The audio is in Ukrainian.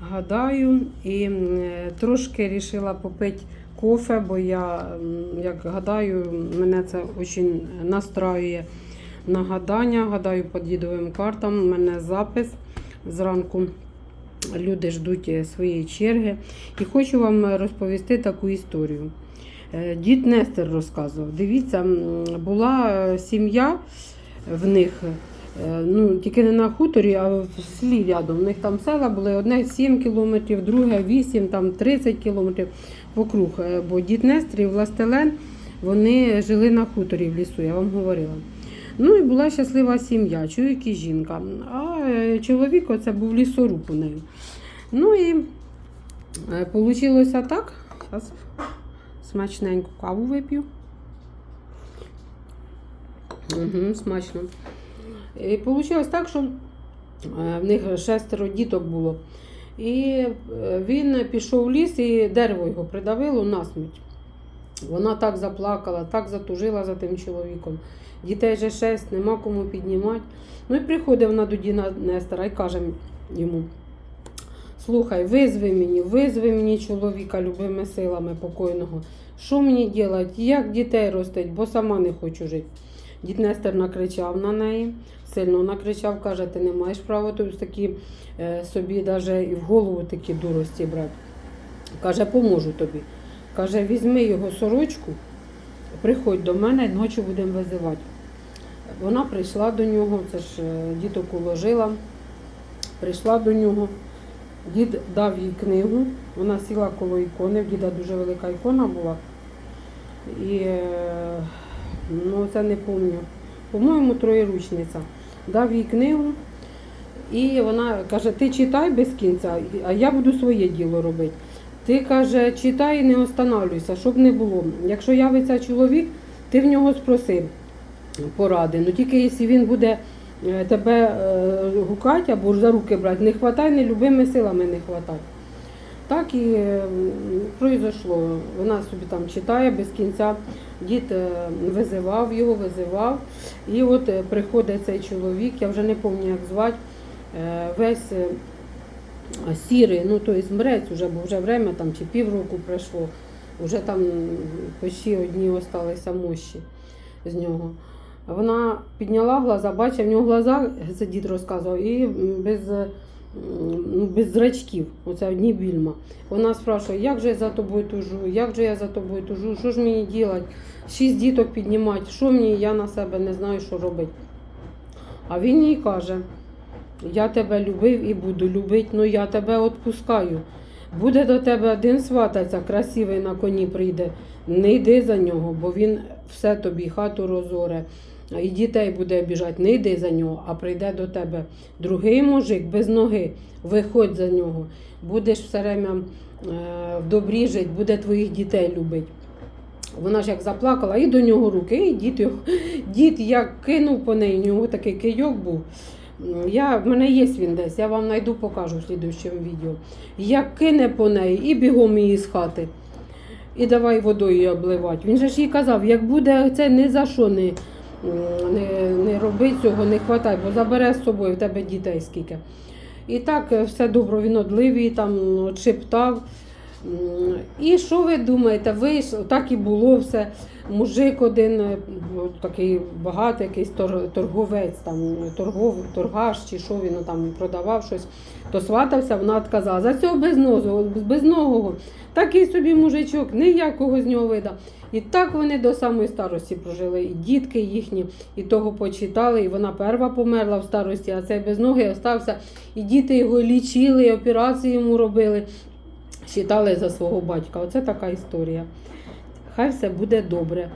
гадаю і трошки вирішила попити кофе, бо я, як гадаю, мене це дуже настраює на гадання. Гадаю по дідовим картам. У мене запис зранку. Люди ждуть е, своєї черги. І хочу вам розповісти таку історію. Е, Дід Нестер розказував. Дивіться, була е, сім'я в них, ну, тільки не на хуторі, а в селі рядом. У них там села були одне 7 кілометрів, друге 8, там 30 кілометрів вокруг. Е, Бо дід і Властелен вони жили на хуторі в лісу, я вам говорила. Ну і була щаслива сім'я, чоловік і жінка. А е, чоловік оце був лісоруб у неї. Ну і вийшло так. Зараз смачненьку каву вип'ю. Угу, смачно. І вийшло так, що е, в них шестеро діток було. І е, він пішов в ліс і дерево його придавило насмерть. Вона так заплакала, так затужила за тим чоловіком. Дітей же шесть, нема кому піднімати. Ну і приходить вона до Діна Нестора і каже йому: Слухай, визви мені, визви мені чоловіка любими силами покойного. Що мені робити? Як дітей ростить, бо сама не хочу жити. Дід Нестер накричав на неї, сильно накричав, каже, ти не маєш права тут такі е, собі даже і в голову такі дурості брати. Каже, поможу тобі. Каже, візьми його сорочку, приходь до мене, ночі будемо визивати. Вона прийшла до нього, це ж е, діток уложила, прийшла до нього. Дід дав їй книгу, вона сіла коло ікони, в діда дуже велика ікона була. І е, ну, це не пам'ятаю. По-моєму, троєручниця. Дав їй книгу, і вона каже, ти читай без кінця, а я буду своє діло робити. Ти каже, читай і не останавлюйся, щоб не було. Якщо явиться чоловік, ти в нього спроси поради. Ну тільки якщо він буде е, тебе е, гукати або за руки брати, не хватай, не любими силами не хватай. Так і м, произошло. Вона собі там читає без кінця. Дід е, визивав його, визивав. І от е, приходить цей чоловік, я вже не пам'ятаю, як звати, е, весь сірий, ну тобто мрець вже, бо вже время там чи півроку пройшло, вже там почти одні осталися мощі з нього. Вона підняла глаза, бачить, в нього глаза, це дід розказував, і без, без зрачків, оце одні більма. Вона спрашує, як же я за тобою тужу, як же я за тобою тужу, що ж мені робити, шість діток піднімати, що мені, я на себе не знаю, що робити. А він їй каже, я тебе любив і буду любити, але я тебе відпускаю. Буде до тебе один свататься, красивий на коні прийде. Не йди за нього, бо він все тобі хату розоре. І дітей буде біжати, не йди за нього, а прийде до тебе другий мужик без ноги. Виходь за нього. Будеш все время е, в добрі жити, буде твоїх дітей любити. Вона ж як заплакала, і до нього руки, і дід його. Дід як кинув по неї, у нього такий кийок був. Я, в мене є він десь, я вам знайду, покажу в слідуючому відео. Як кине по неї і бігом її з хати. І давай водою обливати. Він же ж їй казав, як буде це ні за що не, не, не роби цього, не хватай, бо забере з собою в тебе дітей скільки. І так е, все добре, він одливий, там шептав. І що ви думаєте? Вийшло, так і було все. Мужик один, е, такий багатий, якийсь торговець, там, торгов, торгаш чи що він там продавав щось, то сватався, вона відказала. За цього безногого, безногого, такий собі мужичок, ніякого з нього вида. І так вони до самої старості прожили. І дітки їхні, і того почитали, і вона перша померла в старості, а цей безногий остався. І діти його лічили, і операції йому робили. Считали за свого батька. Оце така історія. Хай все буде добре.